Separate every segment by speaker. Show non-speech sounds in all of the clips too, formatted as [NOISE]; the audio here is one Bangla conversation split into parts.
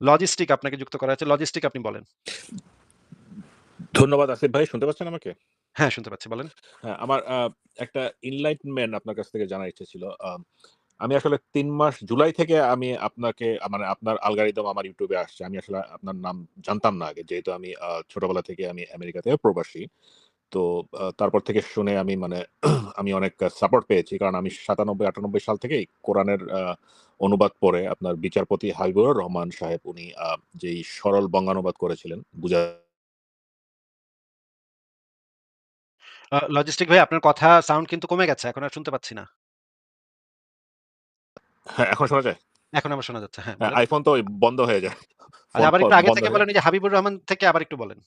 Speaker 1: লজিস্টিক আপনাকে যুক্ত করা হয়েছে। লজিস্টিক আপনি বলেন।
Speaker 2: ধন্যবাদ আসিফ ভাই। শুনতে পাচ্ছেন আমাকে?
Speaker 1: হ্যাঁ, শুনতে পাচ্ছি। বলেন।
Speaker 2: হ্যাঁ, আমার একটা enlightenment আপনার কাছ থেকে জানার ইচ্ছা ছিল। আমি আসলে তিন মাস জুলাই থেকে আমি আপনাকে মানে আপনার অ্যালগরিদম আমার ইউটিউবে আসছে। আমি আসলে আপনার নাম জানতাম না আগে। যেহেতু আমি ছোটবেলা থেকে আমি আমেরিকাতে প্রবাসী। তো তারপর থেকে শুনে আমি মানে [CLEARS THROAT] আমি অনেক সাপোর্ট পেয়েছি। কারণ আমি ৯৭-৯৮ সাল থেকেই কোরআনের অনুবাদ পড়ে আপনার বিচারপতি হাবিবুর রহমান সাহেব উনি যেই সরল বঙ্গানুবাদ করেছিলেন বুঝা
Speaker 1: লজিস্টিক ভাই আপনার কথা সাউন্ড কিন্তু কমে গেছে। এখন আর শুনতে পাচ্ছি না।
Speaker 2: হ্যাঁ, এখন শোনা যায়?
Speaker 1: এখন আবার শোনা যাচ্ছে। হ্যাঁ,
Speaker 2: হ্যাঁ,
Speaker 1: বলেন।
Speaker 2: iPhone তো বন্ধ হয়ে যায়।
Speaker 1: আবার একটু আগে থেকে বলেন, যে হাবিবুর রহমান থেকে আবার একটু বলেন।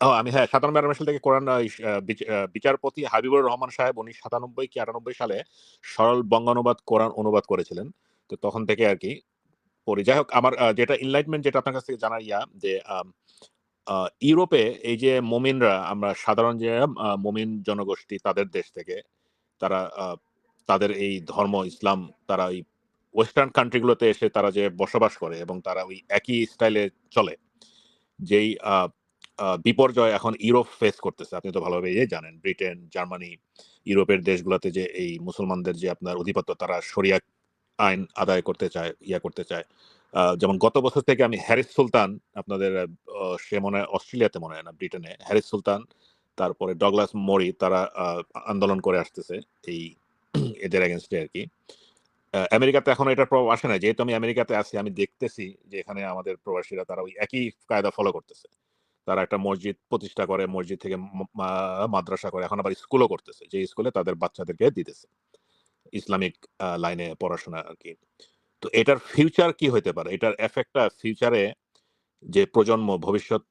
Speaker 2: আমি হ্যাঁ, ৯৭-৯৮ সাল থেকে কোরআন বিচারপতি হাবিবুর রহমান সাহেব উনি ৯৭ কি ৯৮ সালে সরল বঙ্গানুবাদ কোরআন অনুবাদ করেছিলেন। তো তখন থেকে আর কি পড়ি। যাই হোক আমার যেটা enlightenment যেটা আপনার কাছ থেকে জানার ইয়া যে ইউরোপে এই যে মুমিনরা আমরা সাধারণ যে মুমিন জনগোষ্ঠী তাদের দেশ থেকে তারা তাদের এই ধর্ম ইসলাম তারা ওই ওয়েস্টার্ন কান্ট্রিগুলোতে এসে তারা যে বসবাস করে এবং তারা ওই একই স্টাইলে চলে। যেই আ আ বিপর্যয় এখন ইউরোপ ফেস করতেছে। আপনি তো ভালোভাবেই জানেন। ব্রিটেন, জার্মানি, ইউরোপের দেশগুলোতে যে এই মুসলমানদের যে আপনার অধিপত্য তারা শরিয়া আইন আদায় করতে চায়, ইয়া করতে চায়। যেমন গত বছর থেকে আমি হ্যারিস সুলতান আপনাদের সে মনে হয় অস্ট্রেলিয়াতে মনে হয় না ব্রিটেনে। হ্যারিস সুলতান, তারপরে ডগলাস মরি তারা আন্দোলন করে আসতেছে এই [CLEARS THROAT] এদের এগেইনস্ট আর কি আমেরিকাতে এখন এটার প্রভাব আসে না যেহেতু আমি আমেরিকাতে আছি আমি দেখতেছি যে এখানে আমাদের প্রবাসীরা তারা ওই একই কায়দা ফলো করতেছে। তারা একটা মসজিদ প্রতিষ্ঠা করে, মসজিদ থেকে মাদ্রাসা করে। এখন আবার স্কুলও করতেছে। যে স্কুলে তাদের বাচ্চাদেরকে দিতেছে। ইসলামিক লাইনে পড়াশোনা আর কি তো এটার ফিউচার কি হইতে পারে? এটার ইফেক্ট টা ফিউচারে যে প্রজন্ম ভবিষ্যৎ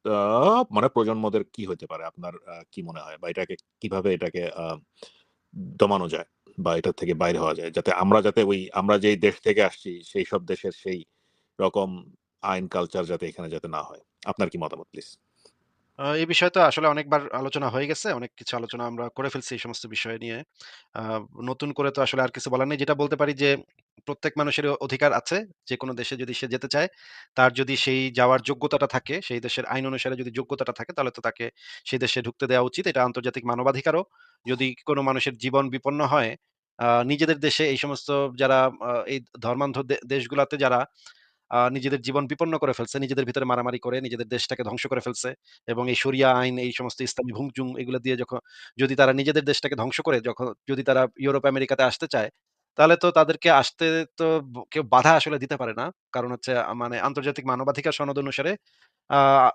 Speaker 2: মানে প্রজন্মদের কি হইতে পারে? আপনার কি মনে হয়? বা এটাকে কীভাবে এটাকে দমানো যায়? বা এটা থেকে বাইরে হওয়া যায়? যাতে আমরা যাতে ওই আমরা যেই দেশ থেকে আসছি সেই সব দেশের সেই রকম আইন কালচার যাতে এখানে যাতে না হয়। আপনার কি মতামত প্লিজ?
Speaker 1: আ এই বিষয়ে তো আসলে অনেকবার আলোচনা হয়ে গেছে। অনেক কিছু আলোচনা আমরা করে ফেলছি এই সমস্ত বিষয় নিয়ে। আ নতুন করে তো আসলে আর কিছু বলার নেই। যেটা বলতে পারি যে প্রত্যেক মানুষেরই অধিকার আছে। যেকোনো দেশে যদি সে যেতে চায়, তার যদি সেই যাওয়ার যোগ্যতাটা থাকে, সেই দেশের আইন অনুসারে যদি যোগ্যতাটা থাকে তাহলে তো তাকে সেই দেশে ঢুকতে দেওয়া উচিত। এটা আন্তর্জাতিক মানবাধিকারও। যদি কোনো মানুষের জীবন বিপন্ন হয়, আ নিজেদের দেশে এই সমস্ত যারা এই ধর্মান্ধ দে দেশগুলাতে যারা নিজেদের জীবন বিপন্ন করে ফেলছে, নিজেদের ভিতরে মারামারি করে নিজেদের দেশটাকে ধ্বংস করে ফেলছে এবং এই শরিয়া আইন এই সমস্ত ইসলামী ভুং-চুং এগুলো দিয়ে যখন যদি তারা নিজেদের দেশটাকে ধ্বংস করে যখন যদি তারা ইউরোপ আমেরিকাতে আসতে চায়, তাহলে তো তাদেরকে আসতে তো কেউ বাধা আসলে দিতে পারে না। কারণ হচ্ছে মানে আন্তর্জাতিক মানবাধিকার সনদ অনুসারে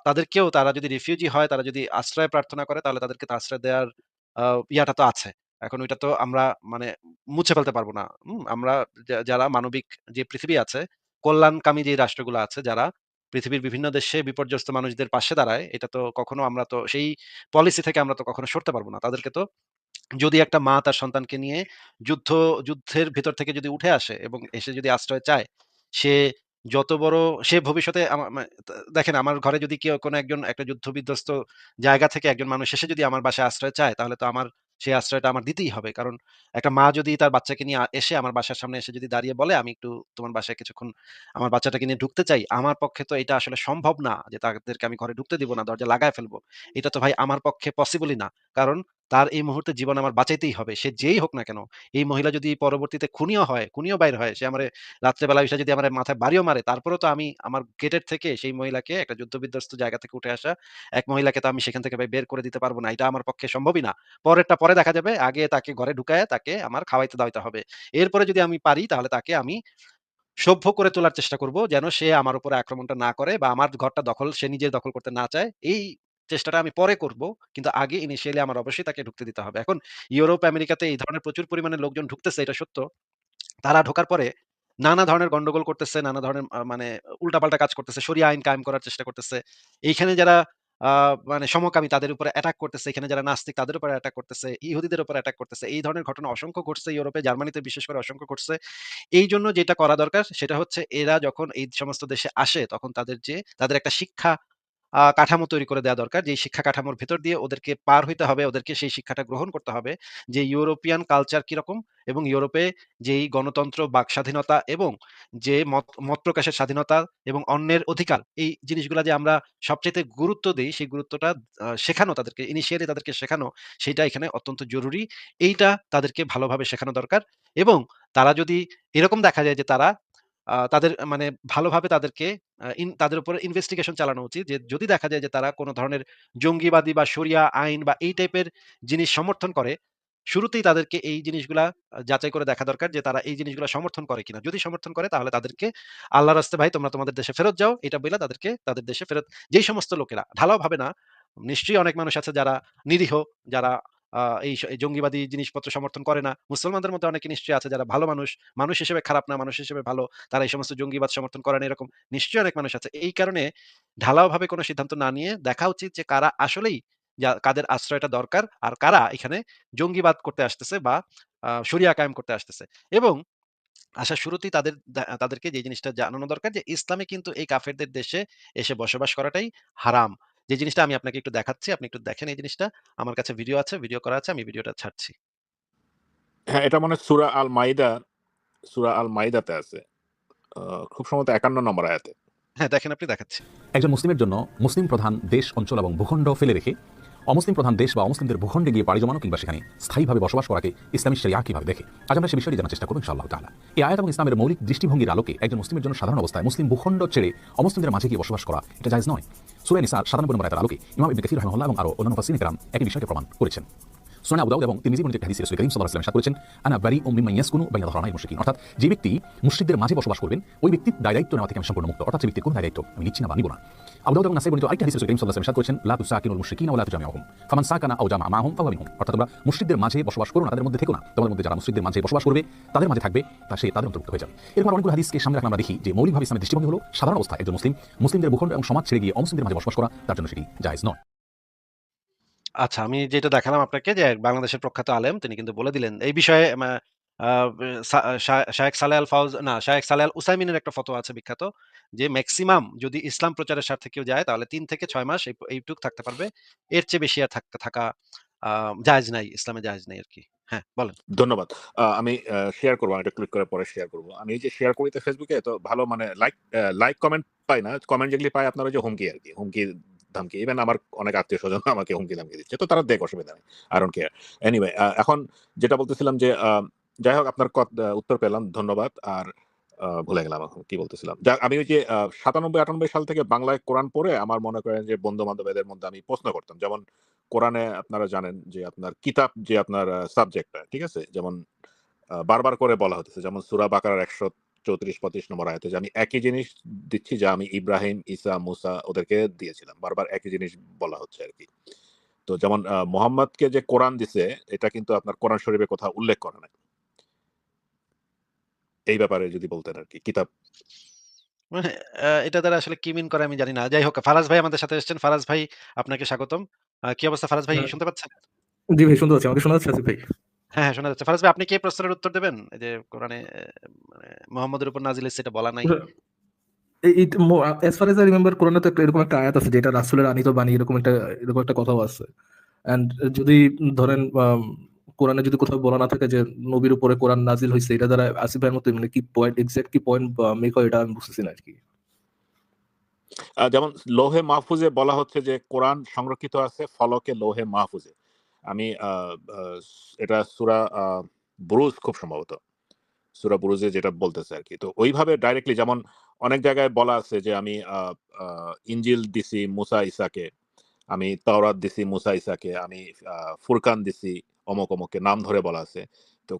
Speaker 1: তাদেরকেও তারা যদি রিফিউজি হয়, তারা যদি আশ্রয় প্রার্থনা করে তাহলে তাদেরকে তো আশ্রয় দেওয়ার ইয়াটা তো আছে। এখন ওইটা তো আমরা মানে মুছে ফেলতে পারব না। আমরা যারা মানবিক যে পৃথিবী আছে, কল্যাণকামী যে রাষ্ট্রগুলো আছে যারা পৃথিবীর বিভিন্ন দেশে বিপর্যস্ত মানুষদের পাশে দাঁড়ায়, এটা তো কখনো আমরা তো সেই পলিসি থেকে আমরা তো কখনো সরতে পারব না। তাদেরকে তো যদি একটা মা তার সন্তানকে নিয়ে যুদ্ধ যুদ্ধের ভেতর থেকে যদি উঠে আসে এবং এসে যদি আশ্রয় চায়, সে যত বড় সে ভবিষ্যতে দেখেন আমার ঘরে যদি কেউ কোনো একজন একটা যুদ্ধ বিধ্বস্ত জায়গা থেকে একজন মানুষ এসে যদি আমার বাসায় আশ্রয় চায়, তাহলে তো আমার সেই আশ্রয়টা আমার দিতেই হবে। কারণ একটা মা যদি তার বাচ্চাকে নিয়ে এসে আমার বাসার সামনে এসে যদি দাঁড়িয়ে বলে, "আমি একটু তোমার বাসায় কিছুক্ষণ আমার বাচ্চাটাকে নিয়ে ঢুকতে চাই।" আমার পক্ষে তো এটা আসলে সম্ভব না যে তাদেরকে আমি ঘরে ঢুকতে দিব না, দরজা লাগায় ফেলব এটা তো ভাই আমার পক্ষে পসিবলই না। কারণ তার এই মুহূর্তে জীবন আমার বাঁচাইতেই হবে। সে যেই হোক না কেন। এই মহিলা যদি পরবর্তীতে খুনিও হয়, খুনিও বাইর হয়, সে আমারে রাত্রে বেলা এসে যদি আমারে মাথায় বাড়িও মারে, তারপরেও তো আমি আমার গেটের থেকে সেই মহিলাকে একটা যুদ্ধ-বিধ্বস্ত জায়গা থেকে উঠে আসা এক মহিলাকে তো আমি সেখান থেকে বের করে দিতে পারব না। এটা আমার পক্ষে সম্ভবই না। পরেরটা পরে দেখা যাবে। আগে তাকে ঘরে ঢুকায় তাকে আমার খাওয়াইতে-দাওয়াইতে হবে। এরপরে যদি আমি পারি তাহলে তাকে আমি সভ্য করে তোলার চেষ্টা করব যেন সে আমার উপরে আক্রমণটা না করে বা আমার ঘরটা দখল সে নিজে দখল করতে না চায়। এই চেষ্টাটা আমি পরে করব। কিন্তু আগে ইনিশিয়ালি আমার অবশ্যই তাকে ঢুকতে দিতে হবে। এখন ইউরোপ, আমেরিকাতে এই ধরনের প্রচুর পরিমাণে লোকজন ঢুকতেছে এটা সত্য। তারা ঢোকার পরে নানা ধরনের গন্ডগোল করতেছে, নানা ধরনের মানে উল্টাপাল্টা কাজ করতেছে, শরিয়া আইন কায়েম করার চেষ্টা করতেছে। এইখানে যারা মানে সমকামী তাদের উপরে অ্যাটাক করতেছে, এখানে যারা নাস্তিক তাদের উপরে অ্যাটাক করতেছে, ইহুদিদের উপরে অ্যাটাক করতেছে। এই ধরনের ঘটনা অসংখ্য ঘটছে ইউরোপে, জার্মানিতে বিশেষ করে অসংখ্য ঘটছে। এই জন্য যেটা করা দরকার সেটা হচ্ছে এরা যখন এই সমস্ত দেশে আসে তখন তাদের যে তাদের একটা শিক্ষা কাঠামো তৈরি করে দেওয়া দরকার। যেই শিক্ষা কাঠামোর ভেতর দিয়ে ওদেরকে পার হইতে হবে, ওদেরকে সেই শিক্ষাটা গ্রহণ করতে হবে যে ইউরোপিয়ান কালচার কীরকম এবং ইউরোপে যেই গণতন্ত্র, বাক স্বাধীনতা এবং যে মত মত প্রকাশের স্বাধীনতা এবং অন্যের অধিকার, এই জিনিসগুলা যে আমরা সবচাইতে গুরুত্ব দিই সেই গুরুত্বটা শেখানো তাদেরকে ইনিশিয়ালি তাদেরকে শেখানো, সেটা এখানে অত্যন্ত জরুরি। এইটা তাদেরকে ভালোভাবে শেখানো দরকার এবং তারা যদি এরকম দেখা যায় যে তারা তাদের মানে ভালোভাবে তাদেরকে তাদের উপরে ইনভেস্টিগেশন চালানো উচিত যে যদি দেখা যায় যে তারা কোন ধরনের জঙ্গিবাদী বা শরিয়া আইন বা এই টাইপের জিনিস সমর্থন করে, শুরুতেই তাদেরকে এই জিনিসগুলা যাচাই করে দেখা দরকার যে তারা এই জিনিসগুলা সমর্থন করে কিনা। যদি সমর্থন করে তাহলে তাদেরকে আল্লাহ রাস্তে ভাই তোমরা তোমাদের দেশে ফেরত যাও। এটা বইলা তাদেরকে তাদের দেশে ফেরত যেই সমস্ত লোকেরা ঢালাও ভাবে না, নিশ্চয়ই অনেক মানুষ আছে যারা নিরীহ, যারা এই জঙ্গিবাদী জিনিসপত্র সমর্থন করে না। মুসলমানদের মধ্যে অনেকে নিশ্চয়ই আছে যারা ভালো মানুষ, মানুষ হিসেবে খারাপ না, মানুষ হিসেবে ভালো। তারা এই সমস্ত জঙ্গিবাদ সমর্থন করে না এরকম নিশ্চয়ই অনেক মানুষ আছে। এই কারণে ঢালাওভাবে কোন সিদ্ধান্ত না নিয়ে দেখা উচিত যে কারা আসলেই কাদের আশ্রয়টা দরকার আর কারা এখানে জঙ্গিবাদ করতে আসতেছে বা আ শরিয়া কায়েম করতে আসতেছে। এবং আসার শুরুতেই তাদের তাদেরকে যে জিনিসটা জানানো দরকার যে ইসলামে কিন্তু এই কাফেরদের দেশে এসে বসবাস করাটাই হারাম। যে জিনিসটা আমি আপনাকে একটু দেখাচ্ছি। আপনি একটু দেখেন এই জিনিসটা। আমার কাছে ভিডিও আছে, ভিডিও করা আছে। আমি ভিডিওটা ছাড়ছি।
Speaker 2: হ্যাঁ, এটা মানে সুরা সূরা আল মাইদা সুরা আল মাইদাতে আছে। খুব সম্ভবত ৫১ নম্বর আয়াতে।
Speaker 1: হ্যাঁ, দেখেন আপনি দেখাচ্ছি।
Speaker 3: একজন মুসলিমের জন্য মুসলিম প্রধান দেশ, অঞ্চল এবং ভূখণ্ড ফেলে রেখে অমুসলিম প্রধান দেশ বা অমুসলিমদের ভূখণ্ডে গিয়ে পাড়ি জমানো কিংবা সেখানে স্থায়ীভাবে বসবাস করাকে ইসলামী শরিয়া কীভাবে দেখে? আজ আমরা সে বিষয়টি জানার চেষ্টা করব ইনশাআল্লাহ তাহলে এই আয়াত এবং ইসলামের মৌলিক দৃষ্টিভঙ্গির আলোকে একজন মুসলিমের জন্য সাধারণ অবস্থায় মুসলিম ভূখণ্ড ছেড়ে অমুসলিমদের মাঝে গিয়ে বসবাস করা এটা জায়জ নয়। সুরেন নিসার 97 নম্বর আলোকে ইমাম ইবনে কাসির রাহিমাহুল্লাহ এবং আরও অন্যান্য মুফাসসিরিন কেরাম একই বিষয়কে প্রমাণ করেছেন। সুনান আবু দাউদ এবং তিরমিজি বর্ণিত হাদিসে রাসূল করিম ওয়াসাল্লাম ইরশাদ করেছেন আনা বারি বারিউম মিম্মান ইয়াসকুনু বাইনা যহরানাইল মুশরিকিন অর্থাৎ, যে ব্যক্তি মুশরিকদের মাঝে বসবাস করবেন, ওই ব্যক্তির দায়িত্ব নেওয়া থেকে আমি সম্পূর্ণ মুক্ত। অর্থাৎ সেই ব্যক্তির কোনো দায়িত্ব আমি নিচ্ছি না বা নিব না। আবু দাউদ এবং নাসাই বর্ণিত আরেকটি হাদিসে রাসূল করিম ওয়াসাল্লাম ইরশাদ করেছেন লা তুসাকিনুল মুশরিকিনা ওয়া লা তুজামিউহুম। ফামান সাকানা আও জামা মাহুম ফাহুয়া মিনহুম। অর্থাৎ, তোমরা মুশরিকদের মাঝে বসবাস করো না, তাদের মধ্যে থেকো না। তোমাদের মধ্যে যারা মুশরিকদের মাঝে বসবাস করবে, তাদের মাঝে থাকবে, তা সে তাদের অন্তর্ভুক্ত হয়ে যাবে। এরপর অনেকগুলো হাদিসকে সামনে রাখলে আমরা দেখি যে, মৌলিকভাবে ইসলামের দৃষ্টিভঙ্গি হলো সাধারণ অবস্থায় একজন মুসলিম, মুসলিমদের ভূখণ্ড এবং সমাজ ছেড়ে গিয়ে অমুসলিমদের মাঝে বসবাস করা, তার জন্য সেটি জায়েজ নয়।
Speaker 1: আচ্ছা, আমি যেটা দেখালাম আপনাকে যে বাংলাদেশের প্রখ্যাত আলেম তিনি কিন্তু বলে দিলেন। এই বিষয়ে মা আ বে সা শা শায়েখ সালেহ আল ফাউজ না শায়েখ সালেহ আল উসাইমিনের একটা ফতোয়া আছে বিখ্যাত। যে মেক্সিমাম যদি ইসলাম প্রচারের স্বার্থে কেউ যায় তাহলে ৩ থেকে ৬ মাস এই এইটুক থাকতে পারবে। এর চেয়ে বেশি আর থাকতে থাকা আ জায়েজ নাই। ইসলামে জায়েজ নাই আরকি। হ্যাঁ, বলেন।
Speaker 2: ধন্যবাদ। আ আমি শেয়ার করব। এটা ক্লিক করে পরে শেয়ার করব। আমি এই যে শেয়ার করি তো ফেসবুকে তো ভালো মানে লাইক লাইক কমেন্ট পাই না। কমেন্ট যেগুলি পাই আপনার ওই যে হুমকি আরকি। হুমকি ধামকি। ইভেন আমার অনেক আত্মীয় স্বজন [LAUGHS] আমাকে হুমকি ধামকি দিচ্ছে। তো তারা দেখ অসুবিধা নেই। Don't care. এনিওয়ে এখন যেটা বলতেছিলাম যে যাই হোক আপনার উত্তর পেলাম। ধন্যবাদ। আর ভুলে গেলাম এখন কি বলতেছিলাম। যাক আমি ওই যে সাতানব্বই ৯৭-৯৮ সাল থেকে বাংলায় কোরআন পড়ে আমার মনে করেন যে বন্ধু-বান্ধব এদের মধ্যে আমি প্রশ্ন করতাম। যেমন কোরআনে আপনারা জানেন যে আপনার কিতাব যে আপনার সাবজেক্টটা, ঠিক আছে? যেমন বারবার করে বলা হতেছে। যেমন সূরা বাকারার ১34-৩৫ নম্বর আয়াতে যে আমি একই জিনিস দিচ্ছি যা আমি ইব্রাহিম, ঈসা, মুসা ওদেরকে দিয়েছিলাম। বারবার একই জিনিস বলা হচ্ছে আরকি। তো যেমন মোহাম্মদকে যে কোরআন দিছে এটা কিন্তু আপনার কোরআন শরীফে কোথাও উল্লেখ করে নাই। এই ব্যাপারে যদি বলতেন আরকি কিতাব
Speaker 1: মানে এটা দ্বারা আসলে কি মিন করে আমি জানি না। যাই হোক ফারাজ ভাই আমাদের সাথে এসেছেন। ফারাজ ভাই আপনাকে স্বাগতম। কি অবস্থা ফারাজ ভাই
Speaker 4: হ্যাঁ।
Speaker 1: শুনতে পাচ্ছেন?
Speaker 4: জি ভাই শুনতে পাচ্ছি। আমাকে শোনা যাচ্ছে ভাই?
Speaker 1: হ্যাঁ, হ্যাঁ শোনা যাচ্ছে। ফারাজ ভাই আপনি কি এই প্রশ্নের উত্তর দেবেন? এই যে কোরআনে মানে মুহাম্মদের উপর নাজিল হইছে এটা বলা নাই।
Speaker 4: mo as far as কোরআনে তো এরকম একটা আয়াত আছে যেটা রাসূলের আনিত বাণী এরকম একটা এরকম একটা কথাও আছে। অ্যান্ড যদি ধরেন কোরআনে যদি কোথাও বলা না থাকে যে নবীর উপরে কোরআন নাজিল হইছে এটা দ্বারা আসিফ ভাইয়ের মতো মানে কি পয়েন্ট এক্সাক্ট কি পয়েন্ট মেক হয় এটা আমি বুঝতেছি না আরকি।
Speaker 2: আ যেমন লৌহে মাহফুজে বলা হচ্ছে যে কোরআন সংরক্ষিত আছে ফলকে লৌহে মাহফুজে। আমি এটা সুরা বুরুজ খুব সম্ভবত। সুরা বুরুজে যেটা বলতেছে আর কি তো ওইভাবে ডাইরেক্টলি যেমন অনেক জায়গায় বলা আছে যে আমি আ দিছি মুসা ইসাকে আমি তাওরাত দিছি মুসা ইসাকে আমি ফুরকান দিছি অমুক, অমুককে নাম ধরে বলা আছে। তো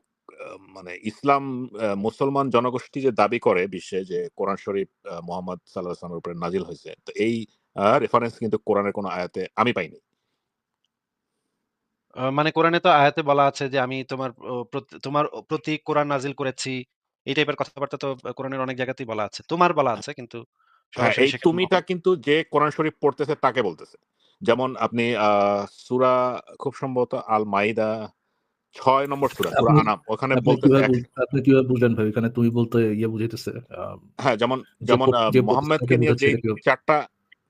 Speaker 2: মানে ইসলাম মুসলমান জনগোষ্ঠী যে দাবি করে বিশ্বে যে কোরআন শরীফ মোহাম্মদ আলাইহি ওয়াসাল্লামের উপরে নাজিল হয়েছে তো এই রেফারেন্স কিন্তু কোরআনের কোনো আয়াতে আমি পাইনি।
Speaker 1: আ মানে কোরআনে তো আয়াতে বলা আছে যে আমি তোমার ও প্রত তোমার ও প্রতি কোরআন নাজিল করেছি। এই টাইপের কথাবার্তা তো কোরআনের অনেক জায়গাতেই বলা আছে। তোমার বলা আছে কিন্তু
Speaker 2: হ্যাঁ,
Speaker 1: সরাসরি
Speaker 2: এই
Speaker 1: সেখানে
Speaker 2: তুমিটা
Speaker 1: মুহাম্মদ
Speaker 2: কিন্তু যে কোরআন শরীফ পড়তেছে তাকে বলতেছে। যেমন আপনি আ সূরা খুব সম্ভবত আল মাইদা ৬ নম্বর সূরা, সূরা
Speaker 4: আপনি
Speaker 2: আনাম ওখানে
Speaker 4: আপনি
Speaker 2: বলতেছে
Speaker 4: কীভাবে
Speaker 2: এক
Speaker 4: বুঝ আপনি কীভাবে বুঝলেন ভাই? এখানে তুমি বলতে ইয়ে বুঝাইতেছে আ
Speaker 2: হ্যাঁ, যেমন
Speaker 4: যে
Speaker 2: যেমন
Speaker 4: প
Speaker 2: আ
Speaker 4: যে
Speaker 2: মোহাম্মদকে নিয়ে
Speaker 4: বোঝাচ্ছে
Speaker 2: যেই
Speaker 4: এটা কীভাবে?
Speaker 2: ৪ টা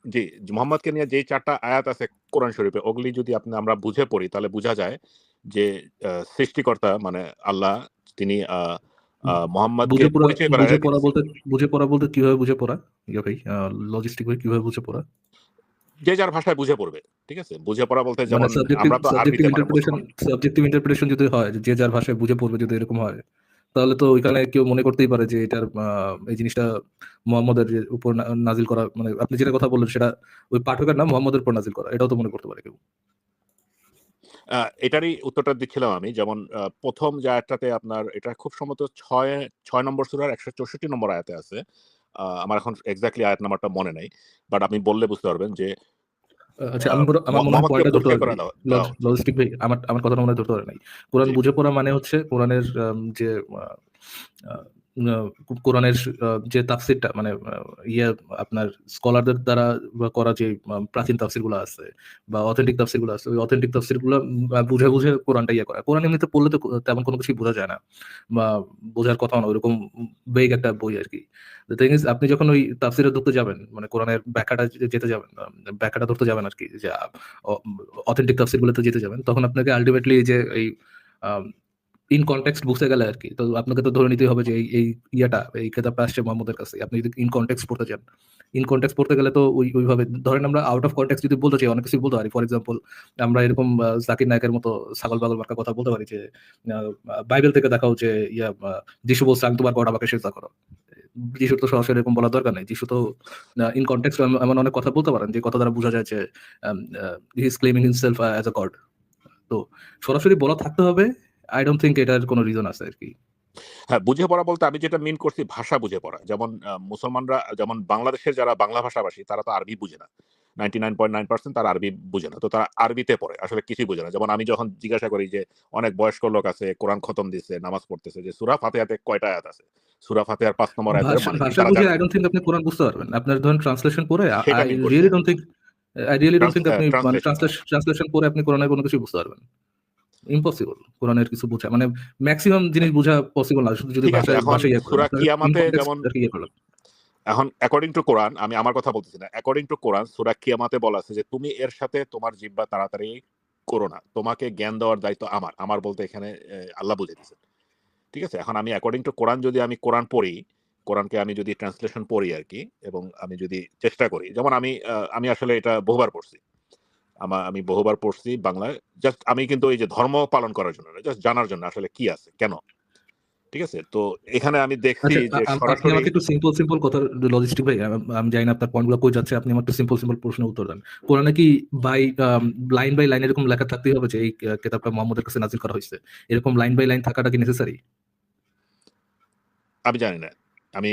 Speaker 2: জি, মোহাম্মদকে নিয়ে যেই ৪ টা আয়াত আছে কোরআন শরীফে ওগুলি যদি আপনি আমরা বুঝে পড়ি তাহলে বুঝা যায় যে সৃষ্টিকর্তা মানে আল্লাহ তিনি মোহাম্মদকে
Speaker 4: বুঝে পড়া
Speaker 2: পরিচয়
Speaker 4: বুঝে পড়া বলতে বুঝে পড়া বলতে কীভাবে বুঝে পড়া? ইয়া ভাই লজিস্টিক ভাবে কীভাবে বুঝে পড়া?
Speaker 2: যে যার ভাষায় বুঝে পড়বে। ঠিক আছে? বুঝে পড়া বলতে
Speaker 4: মানে
Speaker 2: যেমন আমরা তো
Speaker 4: সাবজেক্টিভ ইন্টারপ্রিটেশন সাবজেক্টিভ ইন্টারপ্রিটেশন যদি হয় যে, যে যার ভাষায় বুঝে পড়বে যদি এরকম হয়, তাহলে তো ওইখানে কেউ মনে করতেই পারে যে এটার এই জিনিসটা মুহাম্মদের উপর নাজিল করা মানে আপনি যেটা কথা বললেন সেটা ওই পাঠকের নাম মুহাম্মদের উপর নাজিল করা। এটাও তো মনে করতে পারে কেউ।
Speaker 2: এটারই উত্তরটা দিচ্ছিলাম আমি। যেমন ১ম যে আয়াতটাতে আপনার, এটা খুব সম্ভবত ৬ ৬ নম্বর সুরার একশো চৌষট্টি নম্বর আয়াতে আছে। আমার এখন এক্সাক্টলি আয়াত নাম্বারটা মনে নাই। বাট আপনি বললে বুঝতে পারবেন যে
Speaker 4: আচ্ছা আমি আমার
Speaker 2: মো
Speaker 4: মনে হয় পয়েন্টটা ধরতে। লজিস্টিক ভাই আমার আমার কথাটা মনে ধরতে পারে নাই। কোরআন বুঝে পড়া মানে হচ্ছে কোরআনের যে কোরআনের যে তাফসীরটা মানে ইয়ে আপনার স্কলারদের দ্বারা করা যে প্রাচীন তাফসীরগুলো আছে বা অথেন্টিক তাফসীরগুলো আছে, ওই অথেন্টিক তাফসীরগুলো বুঝে, বুঝে কোরআনটা ইয়ে করা। কোরআন এমনিতে পড়লে তো তেমন কোনো কিছুই বোঝা যায় না। বা বোঝার কথাও না ওইরকম বেগ একটা বই আর কি is আপনি যখন ওই তাফসীরে ধরতে যাবেন মানে কোরআনের ব্যাখ্যাটা যেতে যাবেন ব্যাখ্যাটা ধরতে যাবেন আর কি যে অথেন্টিক তাফসীরগুলোতে যেতে যাবেন তখন আপনাকে আল্টিমেটলি যে এই ইন কনটেক্সট বুঝতে গেলে আর কি তো আপনাকে তো ধরে নিতেই হবে যে এই ইয়াটা, এই কিতাবটা আসছে মুহাম্মদের কাছে। আপনি যদি ইন কনটেক্সট পড়তে চান। ইন কনটেক্সট পড়তে গেলে তো ওই, ওইভাবে ধরেন আমরা আউট অফ কনটেক্সট যদি বলতে চাই, অনেক কিছু বলতে পারি। ফর এক্সাম্পল আমরা এরকম জাকির নায়কের মতো ছাগল-পাগল মার্কা কথা বলতে পারি যে বাইবেল থেকে দেখাও যে, ইয়া যিশু বলছে, আমি তোমার গড, আমাকে সিজদা করো। যিশু তো সরাসরি এরকম বলার দরকার নেই যিশু তো ইন কনটেক্সট এমন অনেক কথা বলতে পারেন যে, কথা দ্বারা বোঝা যায় যে he is claiming himself as a god. তো সরাসরি বলা থাকতে হবে। আই ডোন্ট থিংক এটার কোনো রিজন আছে আরকি।
Speaker 2: হ্যাঁ, বুঝে পড়া বলতে আমি যেটা মিন করছি ভাষা বুঝে পড়া। যেমন মুসলমানরা যেমন বাংলাদেশের যারা বাংলা ভাষাভাষী তারা তো আরবি বুঝে না। 99.9% তারা আরবি বুঝে না। তো তারা আরবিতে পড়ে। আসলে কিছুই বুঝে না। যেমন আমি যখন জিজ্ঞাসা করি যে অনেক বয়স্ক লোক আছে কোরআন খতম দিচ্ছে, নামাজ পড়তেছে যে সূরা ফাতিহাতে কয়টা আয়াত আছে? সূরা ফাতিহার ৫ নম্বর আয়াতের
Speaker 4: ভাষা
Speaker 2: মানে কি
Speaker 4: বুঝে আই ডোন্ট থিংক আপনি কোরআন বুঝতে পারবেন। আপনার ধরেন ট্রান্সলেশন পড়ে I really don't think I really don't think আপনি
Speaker 2: ট্রান্সলেশন হ্যাঁ।
Speaker 4: ট্রান্সলেশন পড়ে আপনি কোরআনের কোনো কিছু বুঝতে পারবেন। ইম্পসিবল কোরআনের কিছু বোঝা। মানে মেক্সিমাম জিনিস বোঝা পসিবল না। শুধু যদি। ভাষায় ভাষায় ইয়ে
Speaker 2: যেমন
Speaker 4: ইয়ে।
Speaker 2: এখন অ্যাকর্ডিং টু কোরআন আমি আমার কথা বলতেছি না। অ্যাকর্ডিং টু কোরআন সূরা কিয়ামাতে বলা আছে যে তুমি এর সাথে তোমার জিহ্বা তাড়াতাড়ি করো না। তোমাকে জ্ঞান দেওয়ার দায়িত্ব আমার। আমার বলতে এখানে আল্লাহ বুঝাই দিছেন। ঠিক আছে? এখন আমি অ্যাকর্ডিং টু কোরআন যদি আমি কোরআন পড়ি, কোরআনকে আমি যদি ট্রান্সলেশন পড়ি আরকি এবং আমি যদি চেষ্টা করি। যেমন আমি আমি আসলে এটা বহুবার পড়ছি। আমা আমি বহুবার পড়ছি বাংলায়। জাস্ট আমি কিন্তু এই যে ধর্ম পালন করার জন্য না। জাস্ট জানার জন্য আসলে কি আছে? কেন? ঠিক আছে? তো এখানে আমি দেখছি
Speaker 4: আচ্ছা
Speaker 2: যে
Speaker 4: আপনি আমাকে একটু সিম্পল, সিম্পল কথার লজিস্টিক ভাই আমি জানি না আপনার পয়েন্টগুলো কই যাচ্ছে। আপনি আমার একটু সিম্পল, সিম্পল প্রশ্নের উত্তর দেন। কোরআনে কি বাই লাইন বাই লাইন এরকম লেখা থাকতেই হবে যে এই কেতাবটা মুহাম্মদের কাছে নাজিল করা হইছে। এরকম লাইন বাই লাইন থাকাটা কি নেসেসারি?
Speaker 2: আমি জানি না। আমি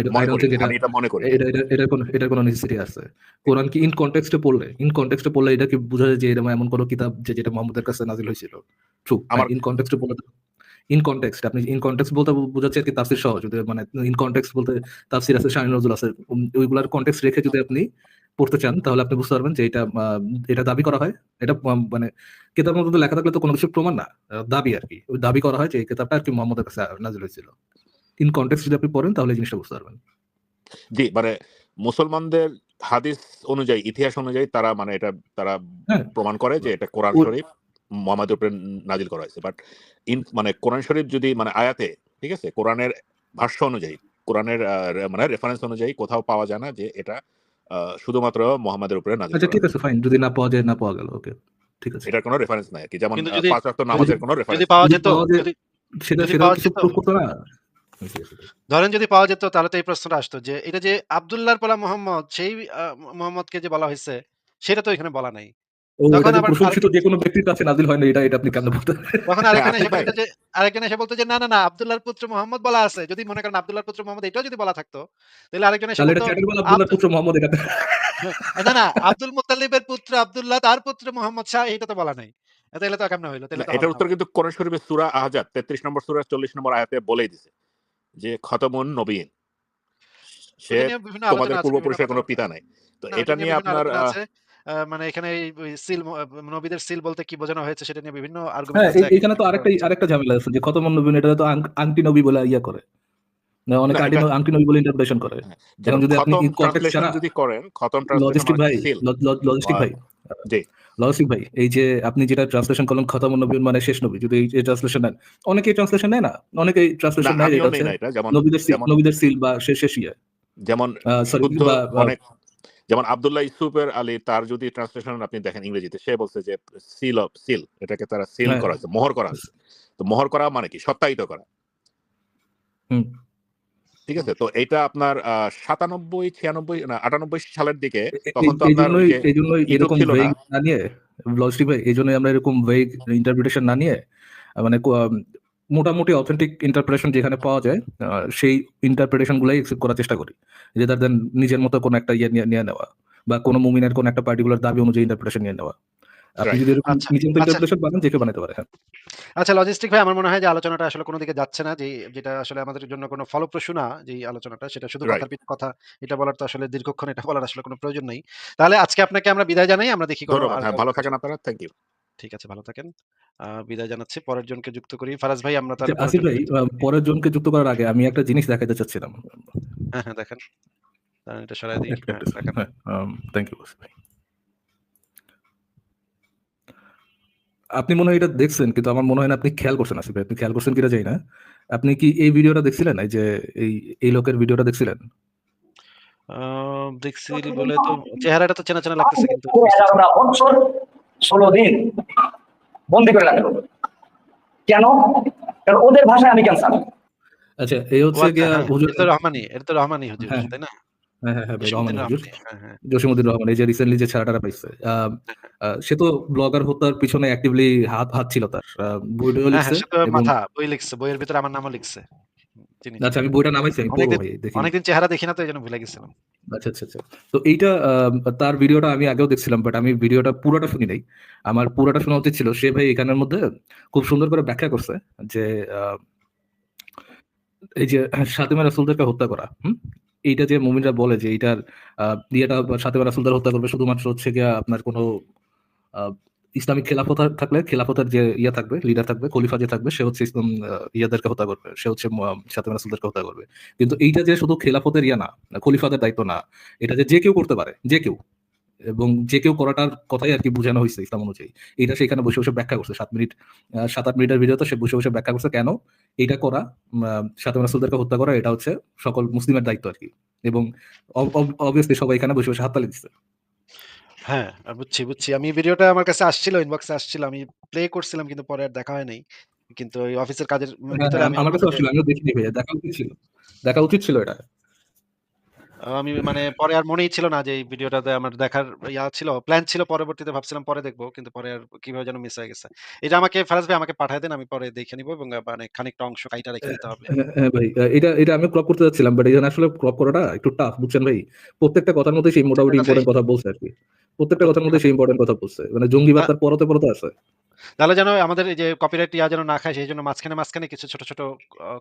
Speaker 4: এটা
Speaker 2: এটা মনে করি
Speaker 4: এটা এটা কোনো কোনো নেসেসিটি আছে। কোরআন কি ইন কনটেক্সট পড়লে ইন কনটেক্সট পড়লে এটা কি বোঝা যায় যে এরকম এমন কোনো কিতাব যে যেটা মুহাম্মদের কাছে নাজিল হয়েছিল? ট্রু।
Speaker 2: আমার
Speaker 4: ইন কনটেক্সট পড়লে ইন কনটেক্সট আপনি ইন কনটেক্সট বলতে বোঝাচ্ছে আরকি তাফসীর সহ যদি মানে ইন কনটেক্সট বলতে তাফসীর আছে, শাহ নজরুল আছে। ওইগুলার কনটেক্সট রেখে যদি আপনি পড়তে চান তাহলে আপনি বুঝতে পারবেন যে এটা এটা দাবি করা হয়। এটা মানে কেতাবের মধ্যে লেখা থাকলে তো কোনো কিছু প্রমাণ না। দাবি আরকি। ওই দাবি করা হয় যে এই কেতাবটা আরকি মুহাম্মদের কাছে নাজিল হয়েছিল। ইন কনটেক্সট যদি আপনি পড়েন তাহলে জিনিসটা বুঝতে পারবেন।
Speaker 2: জি, মানে মুসলমানদের হাদিস অনুযায়ী, ইতিহাস অনুযায়ী তারা মানে এটা তারা
Speaker 4: হ্যাঁ।
Speaker 2: প্রমাণ করে যে এটা কোরআন শরীফ মুহাম্মাদের উপরে নাজিল করা হয়েছে। বাট ইন মানে কোরআন শরীফ যদি মানে আয়াতে, ঠিক আছে? কোরআনের ভাষ্য অনুযায়ী, কোরআনের মানে রেফারেন্স অনুযায়ী কোথাও পাওয়া যায় না যে এটা শুধুমাত্র মুহাম্মাদের উপরে নাজিল
Speaker 4: আচ্ছা ঠিক আছে ফাইন। যদি না পাওয়া যায় না পাওয়া গেল। ওকে। ঠিক আছে।
Speaker 2: এটার কোনো রেফারেন্স নাই আরকি। যেমন
Speaker 1: পাঁচ
Speaker 2: আ
Speaker 1: যদি
Speaker 2: ৫ ওয়াক্ত নামাজের কোনো রেফারেন্স।
Speaker 1: পাওয়া যেত
Speaker 4: সেটা
Speaker 1: যদি
Speaker 4: কিছু প্রুফ করতো না?
Speaker 1: ধরেন যদি পাওয়া যেত তাহলে তো এই প্রশ্নটা আসতো যে এটা যে আব্দুল্লাহর পোলা মুহাম্মদ সেই মুহাম্মদকে যে বলা হইছে সেটা তো এখানে বলা নাই।
Speaker 4: এটা যে
Speaker 1: আবার
Speaker 4: প্রশংসিত
Speaker 1: আরেক
Speaker 4: যেকোনো ব্যক্তির কাছে নাজিল হয় না এটা এটা আপনি কেমনে বলতে
Speaker 1: তখন
Speaker 2: হ্যাঁ,
Speaker 1: আরেকজন এসে বলতো যে [LAUGHS] আরেকজন এসে বলতো যে না, না, না আব্দুল্লাহর পুত্র মুহাম্মদ বলা আছে। যদি মনে করেন আব্দুল্লাহর পুত্র মুহাম্মদ এটাও যদি বলা থাকতো তাহলে আরেকজন এসে বলতো
Speaker 4: আব্দুল্লাহর
Speaker 1: আব্দুল
Speaker 4: পুত্র মোহাম্মদ এটা
Speaker 1: না, না আব্দুল মুত্তালিবের পুত্র আব্দুল্লাহ তার পুত্র মুহাম্মদ শাহ এটা তো বলা নাই। তাইলে তো কেমনে হইল?
Speaker 2: এটার উত্তর কিন্তু কোরআন শরীফের সূরা আহজাব 33 নম্বর সূরার 40 নম্বর আয়াতে বলেই দিছে। যে খতমুন নবীন। সে তোমাদের পূর্বপুরুষের কোনো পিতা নাই। তো এটা
Speaker 1: নিয়ে
Speaker 2: আপনার
Speaker 1: মানে এখানে সিল নবীদের সিল বলতে কি বোঝানো হয়েছে সেটা নিয়ে বিভিন্ন আর্গুমেন্ট
Speaker 4: হ্যাঁ,
Speaker 1: আছে।
Speaker 4: এখানে তো আরেকটা আরেকটা ঝামেলা আছে যে খতমুন নবীন এটা তো আংটি নবী বলে ইয়া করে। না অনেকে
Speaker 2: না
Speaker 4: আন্টি নবী বলে ইন্টারপ্রিটেশন করে
Speaker 2: হ্যাঁ, যেমন
Speaker 4: যদি আপনি
Speaker 2: খতম
Speaker 4: কনটেক্সট ছাড়া
Speaker 2: যদি করেন খতম ট্রান্সলেশন
Speaker 4: লজিস্টিক ভাই লজিস্টিক ভাই
Speaker 2: জি।
Speaker 4: লজিস্টিক ভাই এই যে আপনি যেটা ট্রান্সলেশন করলেন খতম নবী মানে শেষ নবী যদি এই ট্রান্সলেশন নেন অনেকে ট্রান্সলেশন নেয় না অনেকে
Speaker 2: না
Speaker 4: ট্রান্সলেশন নেয় হচ্ছে
Speaker 2: এটা যেমন
Speaker 4: নবীদের সিল নবীদের সিল বা শেষ শেষ ইয়ে
Speaker 2: যেমন অনেক যেমন আব্দুল্লাহ ইসুফের আলী তার যদি ট্রান্সলেশন আপনি দেখেন ইংরেজিতে সে বলছে যে সিল অফ সিল এটাকে তারা সিল
Speaker 4: হ্যাঁ।
Speaker 2: করা হয়েছে মোহর করা হয়েছে। তো মোহর করা মানে কি? সত্যায়িত করা।
Speaker 4: হুম।
Speaker 2: ঠিক আছে? তো এটা আপনার সাতানব্বই ছিয়ানব্বই না আটানব্বই সালের দিকে তখন তো আপনার
Speaker 4: এই জন্যই এরকম
Speaker 2: না।
Speaker 4: নিয়ে লজিস্টিক ভাই এই জন্যই আমরা এরকম ভেগ ইন্টারপ্রিটেশন না নিয়ে মানে মোটামুটি অথেন্টিক ইন্টারপ্রিটেশন যেখানে পাওয়া যায় সেই ইন্টারপ্রিটেশন গুলাই একসেপ্ট করার চেষ্টা করি। রেদার দেন নিজের মতো কোনো একটা ইয়ে নিয়ে নিয়ে নেওয়া বা কোনো মুমিনের কোনো একটা পার্টিকুলার দাবি অনুযায়ী ইন্টারপ্রিটেশন নিয়ে নেওয়া। আপনি যদি এরকম
Speaker 1: আচ্ছা
Speaker 4: নিজের মতো
Speaker 1: আচ্ছা
Speaker 4: বানান যে কেউ বানাতে পারে হ্যাঁ।
Speaker 1: আচ্ছা লজিস্টিক ভাই আমার মনে হয় যে আলোচনাটা আসলে কোনো দিকে যাচ্ছে না যে যেটা আসলে আমাদের জন্য কোনো ফলপ্রসূ না যে আলোচনাটা সেটা শুধু কথার কথা এটা বলার তো আসলে দীর্ঘক্ষণ এটা বলার আসলে কোনো প্রয়োজন নেই। তাহলে আজকে আপনাকে আমরা বিদায় জানাই আমরা দেখি
Speaker 2: হ্যাঁ ভালো থাকেন আপনারা থ্যাংক ইউ
Speaker 1: ঠিক আছে ভালো থাকেন। বিদায় জানাচ্ছি পরের জনকে যুক্ত করি। ফারাজ ভাই আমরা
Speaker 4: আচ্ছা,
Speaker 1: তাহলে পরের
Speaker 4: আসিফ ভাই
Speaker 1: জনকে
Speaker 4: পরের জনকে যুক্ত করার আগে আমি একটা জিনিস দেখাতে চাচ্ছিলাম।
Speaker 1: হ্যাঁ হ্যাঁ দেখেন। এটা সরাই দিই হ্যাঁ
Speaker 4: হ্যাঁ থ্যাংক ইউ ভাই। আপনি মনে হয় এটা দেখছেন কিন্তু আমার মনে হয় না আপনি খেয়াল করছেন ভাই। আপনি খেয়াল করছেন কিনা জানি না। আপনি কি এই ভিডিওটা দেখছিলেন? এই যে এই এই লোকের ভিডিওটা দেখছিলেন?
Speaker 1: দেখছি বলে তো চেহারাটা তো চেনা চেনা লাগতেছে কিন্তু।
Speaker 5: বছর ষোলো দিন বন্দি করে রাখল কেন? কারণ ওদের ভাষায় আমি ক্যান্সার
Speaker 4: আচ্ছা এই হচ্ছে
Speaker 1: হ্যাঁ
Speaker 4: হুজুর
Speaker 1: এটা তো রহমানি এটা তো রহমানি হুজুর
Speaker 4: হ্যাঁ।
Speaker 1: তাই না?
Speaker 4: হ্যাঁ হ্যাঁ হ্যাঁ রহমান
Speaker 1: হ্যাঁ হ্যাঁ।
Speaker 4: জসিমুদ্দিন রহমান এই যে রিসেন্টলি যে ছাড়াটা পাইছে আহ, আহ, সে তো ব্লগার হত্যার পিছনে অ্যাক্টিভলি হাত হাত ছিল তার। বইটাও
Speaker 1: হ্যাঁ
Speaker 4: লিখছে
Speaker 1: হ্যাঁ মাথা বই বইয়ের ভিতরে আমার নামও লিখছে।
Speaker 4: আচ্ছা আমি বইটা নামাইছি আমি পড়ব দেখি।
Speaker 1: অনেকদিন চেহারা দেখি না তো এই জন্য ভুলে গেছিলাম।
Speaker 4: আচ্ছা আচ্ছা আচ্ছা। তো এইটা আহ, তার ভিডিওটা আমি আগেও দেখছিলাম বাট আমি ভিডিওটা পুরোটা শুনি নাই। আমার পুরোটা শোনা উচিত ছিল সে ভাই এখানের মধ্যে খুব সুন্দর করে ব্যাখ্যা করছে যে আহ, এই যে সাতেমা রাসুলদেরকে হত্যা করা হুম? এইটা যে মুমিনরা বলে যে এইটার ইয়েটা সাতেমা রাসুলদের হত্যা করবে, শুধুমাত্র হচ্ছে গিয়া আপনার কোনো ইসলামিক খেলাফত থাকলে, খেলাফতের যে ইয়ে থাকবে লিডার থাকবে, খলিফা যে থাকবে, সে হচ্ছে ইসলাম ইয়াদেরকে হত্যা করবে, সে হচ্ছে সাতেমা রাসুলদেরকে হত্যা করবে। কিন্তু এইটা যে শুধু খেলাফতের ইয়া না, খলিফাদের দায়িত্ব না, এটা যে যে কেউ করতে পারে, যে কেউ, এবং যে কেউ করাটার কথাই আর কি বোঝানো হয়েছে ইসলাম অনুযায়ী। এটা সেখানে বসে বসে ব্যাখ্যা করছে, সাত মিনিট সাত আট মিনিটের ভিডিওতে সে বসে বসে ব্যাখ্যা করছে, কেন? এটা করা সাতম রাসুলদেরকে হত্যা করা এটা হচ্ছে সকল মুসলিমের দায়িত্ব আর কি। এবং অবভিয়াসলি সবাই এখানে বসে বসে হাততালি দিচ্ছে
Speaker 1: হ্যাঁ বুঝছি বুঝছি। আমি ভিডিওটা আমার কাছে আসছিল ইনবক্সে আসছিল আমি প্লে করছিলাম কিন্তু পরে আর দেখা হয় নাই। কিন্তু ওই অফিসের কাজের
Speaker 4: হ্যাঁ,
Speaker 1: ভিতরে
Speaker 4: হ্যাঁ, আমার কাছে আসছিল আমি দেখিনি ভাইয়া দেখা উচিত ছিল। দেখা উচিত ছিল এটা।
Speaker 1: আমি মানে পরে আর মনেই ছিল না যে এই ভিডিওটাতে আমার দেখার ইয়া ছিল প্ল্যান ছিল পরবর্তীতে ভাবছিলাম পরে দেখব কিন্তু পরে আর কীভাবে যেন মিস হয়ে গেছে। এটা আমাকে ফারাজ ভাই আমাকে পাঠায় দেন আমি পরে দেখে নিব এবং মানে খানিকটা অংশ কাইটা রেখে দিতে হবে।
Speaker 4: হ্যাঁ, হ্যাঁ ভাই এটা এটা আমি ক্রপ করতে যাচ্ছিলাম বাট এখানে আসলে ক্রপ করাটা একটু টাফ বুঝছেন ভাই? প্রত্যেকটা কথার মধ্যে সেই মোটামুটি ইম্পর্টেন্ট কথা বলছে আর কি। প্রত্যেকটা কথার মধ্যে সেই ইম্পর্টেন্ট কথা বলছে। মানে জঙ্গিবাদ তার পরতে পরতে আছে।
Speaker 1: তাহলে যেন আমাদের এই যে কপিরাইট ইয়া যেন না খায় সেই জন্য মাঝখানে মাঝখানে কিছু ছোট ছোট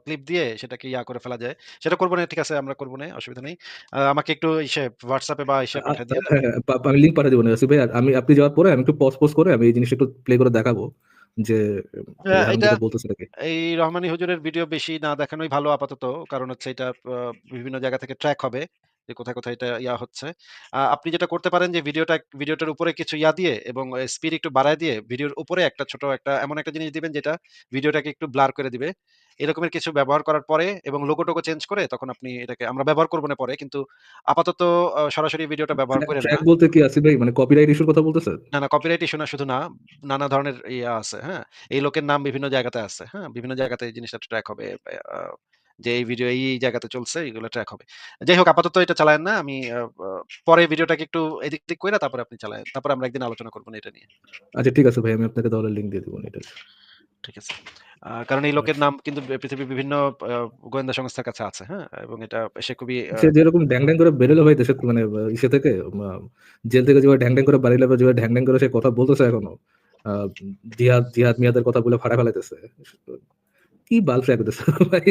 Speaker 1: ক্লিপ দিয়ে সেটাকে ইয়া করে ফেলা যায়। সেটা করব না ঠিক আছে আমরা করব না অসুবিধা নেই। আমাকে একটু ইসে হোয়াটসঅ্যাপে বা ইসে পাঠিয়ে দিয়ে
Speaker 4: হ্যাঁ, হ্যাঁ, আমি লিঙ্ক পাঠিয়ে দেবো না আসিফ ভাই আমি আপনি যাওয়ার পরে আমি একটু পজ পজ করে আমি এই জিনিসটা একটু প্লে করে দেখাবো যে
Speaker 1: হ্যাঁ,
Speaker 4: আমি
Speaker 1: এই রহমানি হুজুরের ভিডিও বেশি না দেখানোই ভালো আপাতত কারণ হচ্ছে এটা বিভিন্ন জায়গা থেকে ট্র্যাক হবে। যে কোথায় কোথায় এটা ইয়া হচ্ছে। আপনি যেটা করতে পারেন যে ভিডিওটা ভিডিওটার উপরে কিছু ইয়া দিয়ে এবং স্পিড একটু বাড়ায় দিয়ে ভিডিওর উপরে একটা ছোট একটা এমন একটা জিনিস দিবেন যেটা ভিডিওটাকে একটু ব্লার করে দিবে। এরকমের কিছু ব্যবহার করার পরে এবং লোগো টোগো চেঞ্জ করে তখন আপনি এটাকে আমরা ব্যবহার করব না পরে কিন্তু আপাতত সরাসরি ভিডিওটা ব্যবহার করে
Speaker 4: ট্র্যাক বলতে কি আসিফ ভাই? মানে কপিরাইট ইস্যুর কথা বলতেছে
Speaker 1: না না কপিরাইট ইস্যু না শুধু না নানা ধরনের ইয়া আছে হ্যাঁ? এই লোকের নাম বিভিন্ন জায়গাতে আছে হ্যাঁ? বিভিন্ন জায়গাতে এই জিনিসটা ট্র্যাক হবে আহ, যে এই ভিডিও এই জায়গাতে চলছে এগুলো ট্র্যাক হবে। যাই হোক আপাতত এটা চালায়েন না আমি পরে ভিডিওটাকে একটু এদিক দিক করে তারপরে আপনি চালায়েন। তারপরে আমরা একদিন আলোচনা করব এটা নিয়ে।
Speaker 4: আচ্ছা ঠিক আছে ভাই আমি আপনাকে তাহলে লিঙ্ক দিয়ে দেবো এটা।
Speaker 1: ঠিক আছে। কারণ এই লোকের নাম কিন্তু পৃথিবীর বিভিন্ন গোয়েন্দা সংস্থার কাছে আছে হ্যাঁ? এবং এটা সে খুবই
Speaker 4: সে যেরকম ড্যাং ড্যাং করে বেরোলো ভাই দেশে মানে ইসে থেকে জেল থেকে যেভাবে ড্যাং ড্যাং করে বাড়ি লেবে যেভাবে ড্যাং ড্যাং করে সে কথা বলতেছে এখনও। আহ, জিহাদ জিহাদ মিয়াদের কথা বলে ফাটা ফেলাইতেছে কি বাল ফ্ল্যাগ ভাই?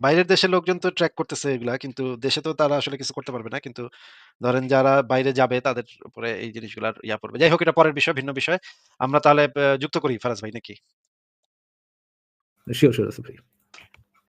Speaker 1: বাইরের দেশের লোকজন তো ট্র্যাক করতেছে এগুলা কিন্তু দেশে তো তারা আসলে কিছু করতে পারবে না কিন্তু ধরেন যারা বাইরে যাবে তাদের উপরে এই জিনিসগুলার ইয়া পড়বে। যাই হোক এটা পরের বিষয় ভিন্ন বিষয়। আমরা তাহলে যুক্ত করি ফারাজ ভাই নাকি?
Speaker 4: শিওর শিওর ভাই।